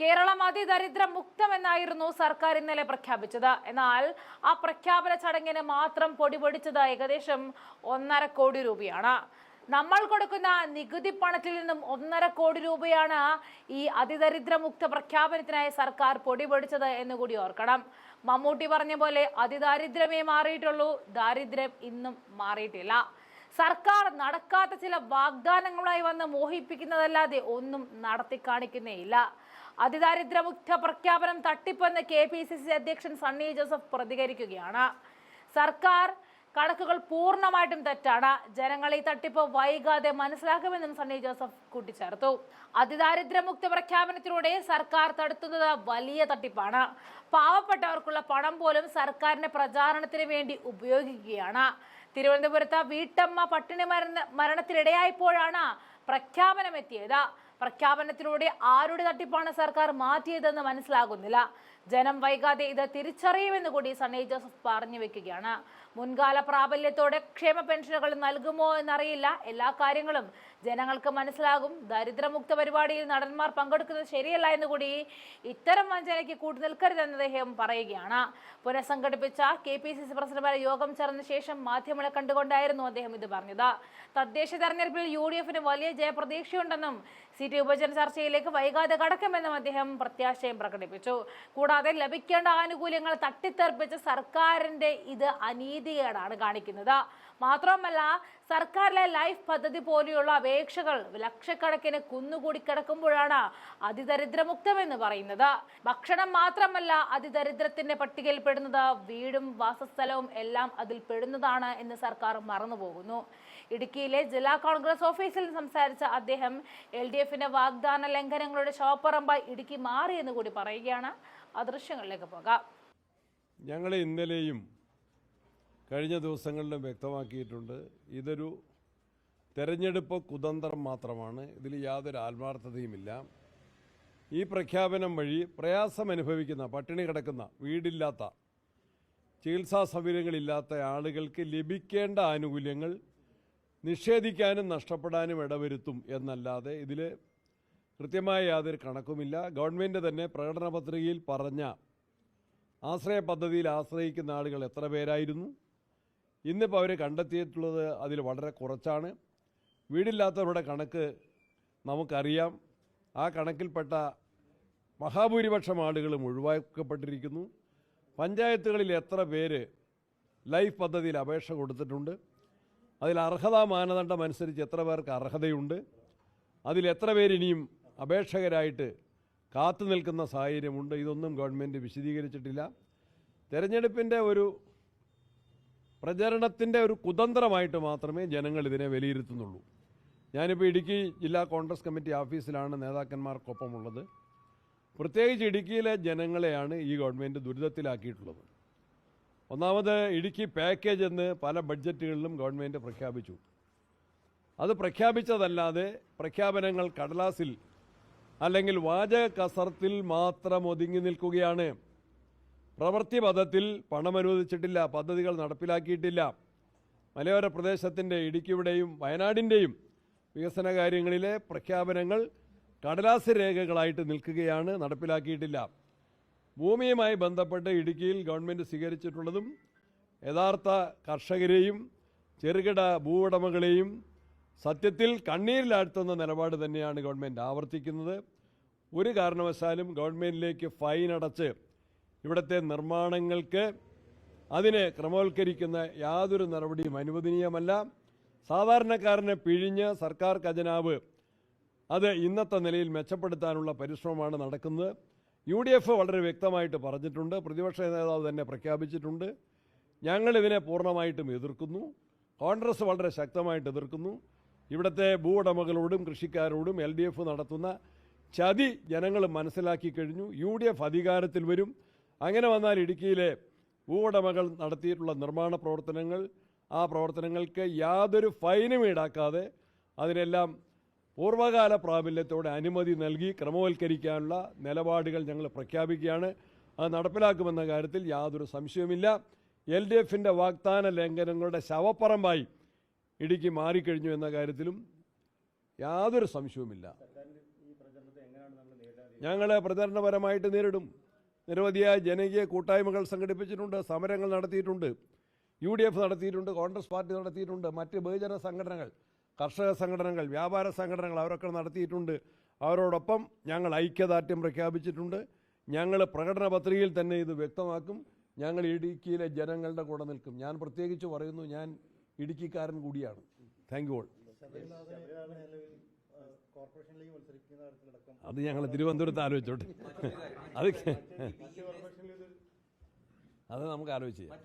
കേരളം അതിദരിദ്ര മുക്തമെന്നായിരുന്നു സർക്കാർ ഇന്നലെ പ്രഖ്യാപിച്ചത്. എന്നാൽ ആ പ്രഖ്യാപന ചടങ്ങിന് മാത്രം പൊടിപൊടിച്ചത് ഏകദേശം ഒന്നര കോടി രൂപയാണ്. നമ്മൾ കൊടുക്കുന്ന നികുതി പണത്തിൽ നിന്നും ഒന്നര കോടി രൂപയാണ് ഈ അതിദരിദ്ര മുക്ത പ്രഖ്യാപനത്തിനായി സർക്കാർ പൊടിപൊടിച്ചത് എന്ന് കൂടി ഓർക്കണം. മമ്മൂട്ടി പറഞ്ഞ പോലെ അതിദാരിദ്ര്യമേ മാറിയിട്ടുള്ളൂ. ദാരിദ്ര്യം ഇന്നും മാറിയിട്ടില്ല. സർക്കാർ നടക്കാത്ത ചില വാഗ്ദാനങ്ങളായി വന്ന് മോഹിപ്പിക്കുന്നതല്ലാതെ ഒന്നും നടത്തി കാണിക്കുന്നേയില്ല അതിദാരിദ്ര്യമുക്ത പ്രഖ്യാപനം തട്ടിപ്പെന്ന് കെ പി സി സി അധ്യക്ഷൻ സണ്ണി ജോസഫ് പ്രതികരിക്കുകയാണ്. സർക്കാർ കണക്കുകൾ പൂർണമായിട്ടും തെറ്റാണ്. ജനങ്ങൾ ഈ തട്ടിപ്പ് വൈകാതെ മനസ്സിലാക്കുമെന്നും സണ്ണി ജോസഫ് കൂട്ടിച്ചേർത്തു. അതിദാരിദ്ര്യമുക്ത പ്രഖ്യാപനത്തിലൂടെ സർക്കാർ തടുത്തുന്നത് വലിയ തട്ടിപ്പാണ്. പാവപ്പെട്ടവർക്കുള്ള പണം പോലും സർക്കാരിന്റെ പ്രചാരണത്തിന് വേണ്ടി ഉപയോഗിക്കുകയാണ്. തിരുവനന്തപുരത്ത് വീട്ടമ്മ പട്ടിണി മരണ മരണത്തിനിടയായപ്പോഴാണ് പ്രഖ്യാപനം എത്തിയത് പ്രഖ്യാപനത്തിലൂടെ ആരുടെ തട്ടിപ്പാണ് സർക്കാർ മാറ്റിയതെന്ന് മനസ്സിലാകുന്നില്ല. ജനം വൈകാതെ ഇത് തിരിച്ചറിയുമെന്ന് കൂടി സണ്ണി ജോസഫ് പറഞ്ഞു വെക്കുകയാണ്. മുൻകാല പ്രാബല്യത്തോടെ ക്ഷേമ പെൻഷനുകൾ നൽകുമോ എന്നറിയില്ല. എല്ലാ കാര്യങ്ങളും ജനങ്ങൾക്ക് മനസ്സിലാകും. ദരിദ്രമുക്ത പരിപാടിയിൽ നടന്മാർ പങ്കെടുക്കുന്നത് ശരിയല്ല എന്ന് കൂടി ഇത്തരം വഞ്ചനയ്ക്ക് കൂട്ടുനിൽക്കരുതെന്ന് അദ്ദേഹം പറയുകയാണ്. പുനഃസംഘടിപ്പിച്ച കെ പി സി സി പ്രസിഡന്റുമാരെ യോഗം ചേർന്ന ശേഷം മാധ്യമങ്ങളെ കണ്ടുകൊണ്ടായിരുന്നു അദ്ദേഹം ഇത് പറഞ്ഞത്. തദ്ദേശ തെരഞ്ഞെടുപ്പിൽ യു ഡി എഫിന് വലിയ ജയപ്രതീക്ഷയുണ്ടെന്നും സീറ്റ് വിഭജന ചർച്ചയിലേക്ക് വൈകാതെ കടക്കുമെന്നും അദ്ദേഹം പ്രത്യാശയം പ്രകടിപ്പിച്ചു. കൂടാതെ ലഭിക്കേണ്ട ആനുകൂല്യങ്ങൾ തട്ടിത്തെറിപ്പിച്ച സർക്കാരിന്റെ ഇത് അനീതികേടാണ് കാണിക്കുന്നത്. മാത്രമല്ല സർക്കാരിലെ ലൈഫ് പദ്ധതി പോലെയുള്ള അപേക്ഷകൾ ലക്ഷക്കണക്കിന് കുന്നുകൂടി കിടക്കുമ്പോഴാണ് അതിദരിദ്രമുക്തമെന്ന് പറയുന്നത്. ഭക്ഷണം മാത്രമല്ല അതിദരിദ്രത്തിന്റെ പട്ടികയിൽ പെടുന്നത് വീടും വാസസ്ഥലവും എല്ലാം അതിൽ പെടുന്നതാണ് എന്ന് സർക്കാർ മറന്നുപോകുന്നു. ഇടുക്കിയിലെ ജില്ലാ കോൺഗ്രസ് ഓഫീസിൽ സംസാരിച്ച അദ്ദേഹം എൽ ഡി എഫിന്റെ വാഗ്ദാന ലംഘനങ്ങളുടെ ശവപ്പറമ്പായി ഇടുക്കി മാറിയെന്ന് കൂടി പറയുകയാണ്. ആ ദൃശ്യങ്ങളിലേക്ക് പോകാം. ഞങ്ങൾ ഇന്നലെയും കഴിഞ്ഞ ദിവസങ്ങളിലും വ്യക്തമാക്കിയിട്ടുണ്ട്. ഇതൊരു തെരഞ്ഞെടുപ്പ് കുതന്ത്രം മാത്രമാണ്. ഇതിൽ യാതൊരു ആത്മാർത്ഥതയുമില്ല. ഈ പ്രഖ്യാപനം വഴി പ്രയാസം അനുഭവിക്കുന്ന പട്ടിണി കിടക്കുന്ന വീടില്ലാത്ത ചികിത്സാ സൗകര്യങ്ങളില്ലാത്ത ആളുകൾക്ക് ലഭിക്കേണ്ട ആനുകൂല്യങ്ങൾ നിഷേധിക്കാനും നഷ്ടപ്പെടാനും ഇടവരുത്തും എന്നല്ലാതെ ഇതിൽ കൃത്യമായ യാതൊരു കണക്കുമില്ല. ഗവൺമെന്റ് തന്നെ പ്രകടന പത്രികയിൽ പറഞ്ഞ ആശ്രയ പദ്ധതിയിൽ ആശ്രയിക്കുന്ന ആളുകൾ എത്ര പേരായിരുന്നു? ഇന്നിപ്പോൾ അവർ കണ്ടെത്തിയിട്ടുള്ളത് അതിൽ വളരെ കുറച്ചാണ്. വീടില്ലാത്തവരുടെ കണക്ക് നമുക്കറിയാം. ആ കണക്കിൽപ്പെട്ട മഹാഭൂരിപക്ഷം ആളുകളും ഒഴിവാക്കപ്പെട്ടിരിക്കുന്നു. പഞ്ചായത്തുകളിൽ എത്ര പേര് ലൈഫ് പദ്ധതിയിൽ അപേക്ഷ കൊടുത്തിട്ടുണ്ട്? അതിൽ അർഹതാ മാനദണ്ഡം അനുസരിച്ച് എത്ര പേർക്ക് അർഹതയുണ്ട്? അതിൽ എത്ര പേര് ഇനിയും അപേക്ഷകരായിട്ട് കാത്തു നിൽക്കുന്ന സാഹചര്യമുണ്ട്. ഇതൊന്നും ഗവൺമെന്റ് വിശദീകരിച്ചിട്ടില്ല. തെരഞ്ഞെടുപ്പിന്റെ ഒരു പ്രചരണത്തിന്റെ ഒരു കുതന്ത്രമായിട്ട് മാത്രമേ ജനങ്ങൾ ഇതിനെ വിലയിരുത്തുന്നുള്ളൂ. ഞാനിപ്പോൾ ഇടുക്കി ജില്ലാ കോൺഗ്രസ് കമ്മിറ്റി ഓഫീസിലാണ് നേതാക്കന്മാർക്കൊപ്പമുള്ളത്. പ്രത്യേകിച്ച് ഇടുക്കിയിലെ ജനങ്ങളെയാണ് ഈ ഗവൺമെന്റ് ദുരിതത്തിലാക്കിയിട്ടുള്ളത്. ഒന്നാമത് ഇടുക്കി പാക്കേജ് എന്ന് പല ബഡ്ജറ്റുകളിലും ഗവൺമെന്റ് പ്രഖ്യാപിച്ചു. അത് പ്രഖ്യാപിച്ചതല്ലാതെ പ്രഖ്യാപനങ്ങൾ കടലാസിൽ അല്ലെങ്കിൽ വാചക കസർത്തിൽ മാത്രം ഒതുങ്ങി നിൽക്കുകയാണ്. പ്രവൃത്തി പദത്തിൽ പണം അനുവദിച്ചിട്ടില്ല പദ്ധതികൾ നടപ്പിലാക്കിയിട്ടില്ല. മലയോര പ്രദേശത്തിന്റെ ഇടുക്കിയുടെയും വയനാടിന്റെയും വികസന കാര്യങ്ങളിലെ പ്രഖ്യാപനങ്ങൾ കടലാസ് രേഖകളായിട്ട് നിൽക്കുകയാണ് നടപ്പിലാക്കിയിട്ടില്ല. ഭൂമിയുമായി ബന്ധപ്പെട്ട് ഇടുക്കിയിൽ ഗവൺമെന്റ് സ്വീകരിച്ചിട്ടുള്ളതും യഥാർത്ഥ കർഷകരെയും ചെറുകിട ഭൂവുടമകളെയും സത്യത്തിൽ കണ്ണീരിലാഴ്ത്തുന്ന നിലപാട് തന്നെയാണ് ഗവൺമെന്റ് ആവർത്തിക്കുന്നത്. ഒരു കാരണവശാലും ഗവൺമെന്റിലേക്ക് ഫൈൻ അടച്ച് ഇവിടുത്തെ നിർമ്മാണങ്ങൾക്ക് അതിനെ ക്രമവൽക്കരിക്കുന്ന യാതൊരു നടപടിയും അനുവദനീയമല്ല. സാധാരണക്കാരനെ പിഴിഞ്ഞ് സർക്കാർ ഖജനാവ് അത് ഇന്നത്തെ നിലയിൽ മെച്ചപ്പെടുത്താനുള്ള പരിശ്രമമാണ് നടക്കുന്നത്. യു ഡി എഫ് വളരെ വ്യക്തമായിട്ട് പറഞ്ഞിട്ടുണ്ട്. പ്രതിപക്ഷ നേതാവ് തന്നെ പ്രഖ്യാപിച്ചിട്ടുണ്ട്. ഞങ്ങളിതിനെ പൂർണമായിട്ടും എതിർക്കുന്നു. കോൺഗ്രസ് വളരെ ശക്തമായിട്ട് എതിർക്കുന്നു. ഇവിടുത്തെ ഭൂവുടമകളോടും കൃഷിക്കാരോടും എൽ ഡി എഫ് നടത്തുന്ന ചതി ജനങ്ങൾ മനസ്സിലാക്കി കഴിഞ്ഞു. യു ഡി എഫ് അധികാരത്തിൽ വരും. അങ്ങനെ വന്നാൽ ഇടുക്കിയിലെ ഭൂവുടമകൾ നടത്തിയിട്ടുള്ള നിർമ്മാണ പ്രവർത്തനങ്ങൾ ആ പ്രവർത്തനങ്ങൾക്ക് യാതൊരു ഫൈനും ഈടാക്കാതെ അതിനെല്ലാം പൂർവകാല പ്രാബല്യത്തോടെ അനുമതി നൽകി ക്രമവൽക്കരിക്കാനുള്ള നിലപാടുകൾ ഞങ്ങൾ പ്രഖ്യാപിക്കുകയാണ്. അത് നടപ്പിലാക്കുമെന്ന കാര്യത്തിൽ യാതൊരു സംശയവുമില്ല. എൽ ഡി എഫിന്റെ വാഗ്ദാന ലംഘനങ്ങളുടെ ശവപ്പറമ്പായി ഇടുക്കി മാറിക്കഴിഞ്ഞു എന്ന കാര്യത്തിലും യാതൊരു സംശയവുമില്ല. ഞങ്ങൾ പ്രചരണപരമായിട്ട് നേരിടും. നിരവധിയായ ജനകീയ കൂട്ടായ്മകൾ സംഘടിപ്പിച്ചിട്ടുണ്ട് സമരങ്ങൾ നടത്തിയിട്ടുണ്ട് യു ഡി എഫ് നടത്തിയിട്ടുണ്ട് കോൺഗ്രസ് പാർട്ടി നടത്തിയിട്ടുണ്ട് മറ്റ് ബഹുജന സംഘടനകൾ കർഷക സംഘടനകൾ വ്യാപാര സംഘടനകൾ അവരൊക്കെ നടത്തിയിട്ടുണ്ട്. അവരോടൊപ്പം ഞങ്ങൾ ഐക്യദാർഢ്യം പ്രഖ്യാപിച്ചിട്ടുണ്ട്. ഞങ്ങൾ പ്രകടന പത്രികയിൽ തന്നെ ഇത് വ്യക്തമാക്കും. ഞങ്ങൾ ഇടുക്കിയിലെ ജനങ്ങളുടെ കൂടെ നിൽക്കും. ഞാൻ പ്രത്യേകിച്ച് പറയുന്നു ഞാൻ ഇടുക്കിക്കാരൻ കൂടിയാണ്. താങ്ക് യു ഓൾ അത് ഞങ്ങൾ തിരുവനന്തപുരത്ത് ആലോചിച്ചോട്ടെ. അത് അത് നമുക്ക് ആലോചിച്ച് ചെയ്യാം.